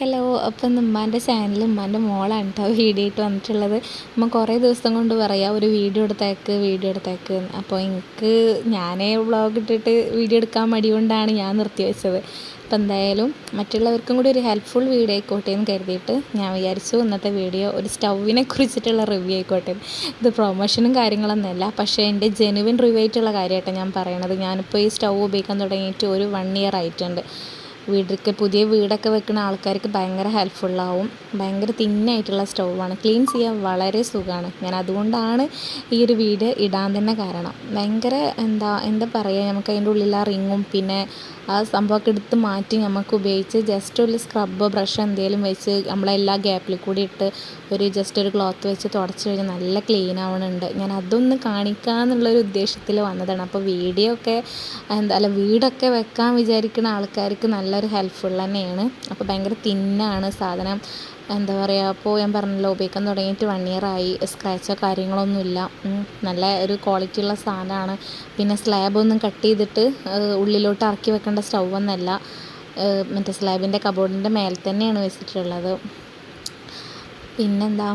Hello അപ്പം ഉമ്മാന്റെ channel ഉമ്മാന്റെ മോളാണ് കേട്ടോ വീഡിയോ ആയിട്ട് വന്നിട്ടുള്ളത്. അമ്മ കുറേ ദിവസം കൊണ്ട് പറയാം ഒരു വീഡിയോ എടുത്തേക്ക് വീഡിയോ എടുത്തേക്ക്. അപ്പോൾ എനിക്ക് ഞാനേ വ്ളോഗ് ഇട്ടിട്ട് വീഡിയോ എടുക്കാൻ മടി കൊണ്ടാണ് ഞാൻ നിർത്തി വെച്ചത്. അപ്പം എന്തായാലും മറ്റുള്ളവർക്കും കൂടി ഒരു ഹെൽപ്ഫുൾ വീഡിയോ ആയിക്കോട്ടെ എന്ന് കരുതിയിട്ട് ഞാൻ വിചാരിച്ചു ഇന്നത്തെ വീഡിയോ ഒരു സ്റ്റൗവിനെ കുറിച്ചിട്ടുള്ള റിവ്യൂ ആയിക്കോട്ടെ. ഇത് പ്രൊമോഷനും കാര്യങ്ങളൊന്നുമല്ല പക്ഷേ എന്റെ ജെനുവിൻ റിവ്യൂ ആയിട്ടുള്ള കാര്യമായിട്ടാണ് ഞാൻ പറയണത്. ഞാനിപ്പോൾ ഈ സ്റ്റൗ ഉപയോഗിക്കാൻ തുടങ്ങിയിട്ട് ഒരു വൺ ഇയർ ആയിട്ടുണ്ട്. വീടൊക്കെ പുതിയ വീടൊക്കെ വെക്കുന്ന ആൾക്കാർക്ക് ഭയങ്കര ഹെൽപ്ഫുള്ളാവും ഭയങ്കര തിന്നായിട്ടുള്ള സ്റ്റൗവാണ് ക്ലീൻ ചെയ്യാൻ വളരെ സുഖമാണ്. ഞാൻ അതുകൊണ്ടാണ് ഈ ഒരു വീട് ഇടാൻ തന്നെ കാരണം. ഭയങ്കര എന്താ എന്താ പറയുക നമുക്ക് അതിന്റെ ഉള്ളിൽ ആ റിങ്ങും പിന്നെ ആ സംഭവമൊക്കെ എടുത്ത് മാറ്റി നമുക്ക് ഉപയോഗിച്ച് ജസ്റ്റ് ഒരു സ്ക്രബ് ബ്രഷ് എന്തെങ്കിലും വെച്ച് നമ്മളെല്ലാ ഗ്യാപ്പിൽ കൂടി ഇട്ട് ഒരു ജസ്റ്റ് ഒരു ക്ലോത്ത് വെച്ച് തുടച്ച് കഴിഞ്ഞാൽ നല്ല ക്ലീൻ ആവണുണ്ട്. ഞാൻ അതൊന്ന് കാണിക്കാമെന്നുള്ളൊരു ഉദ്ദേശത്തിൽ വന്നതാണ്. അപ്പോൾ വീഡിയോ ഒക്കെ എന്താ അല്ല വീടൊക്കെ വെക്കാൻ വിചാരിക്കുന്ന ആൾക്കാർക്ക് നല്ലൊരു ഹെൽപ്ഫുൾ തന്നെയാണ്. അപ്പോൾ ഭയങ്കര തിന്നാണ് സാധനം. എന്താ പറയുക അപ്പോൾ ഞാൻ പറഞ്ഞല്ലോ ഉപയോഗിക്കാൻ തുടങ്ങിയിട്ട് വൺ ഇയർ ആയി. സ്ക്രാച്ചോ കാര്യങ്ങളൊന്നുമില്ല നല്ല ഒരു ക്വാളിറ്റി ഉള്ള സാധനമാണ്. പിന്നെ സ്ലാബൊന്നും കട്ട് ചെയ്തിട്ട് ഉള്ളിലോട്ട് ഇറക്കി വെക്കേണ്ട സ്റ്റൗ ഒന്നല്ല മറ്റേ സ്ലാബിന്റെ കബോർഡിന്റെ മേലെ തന്നെയാണ് വെച്ചിട്ടുള്ളത്. പിന്നെന്താ?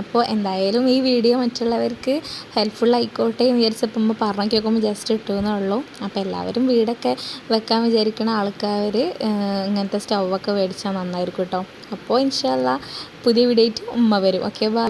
അപ്പോൾ എന്തായാലും ഈ വീഡിയോ മറ്റുള്ളവർക്ക് ഹെൽപ്ഫുൾ ആയിക്കോട്ടെ എന്ന് വിചാരിച്ചപ്പോൾ നമ്മൾ പറഞ്ഞു കേൾക്കുമ്പോൾ ജസ്റ്റ് ഇട്ടു എന്നേ ഉള്ളൂ. അപ്പോൾ എല്ലാവരും വീടൊക്കെ വെക്കാൻ വിചാരിക്കുന്ന ആൾക്കാർ ഇങ്ങനത്തെ സ്റ്റൗവൊക്കെ മേടിച്ചാൽ നന്നായിരിക്കും കേട്ടോ. അപ്പോൾ ഇൻഷാല്ല പുതിയ വീഡിയോ ആയിട്ട് ഉമ്മ വരും. Okay bye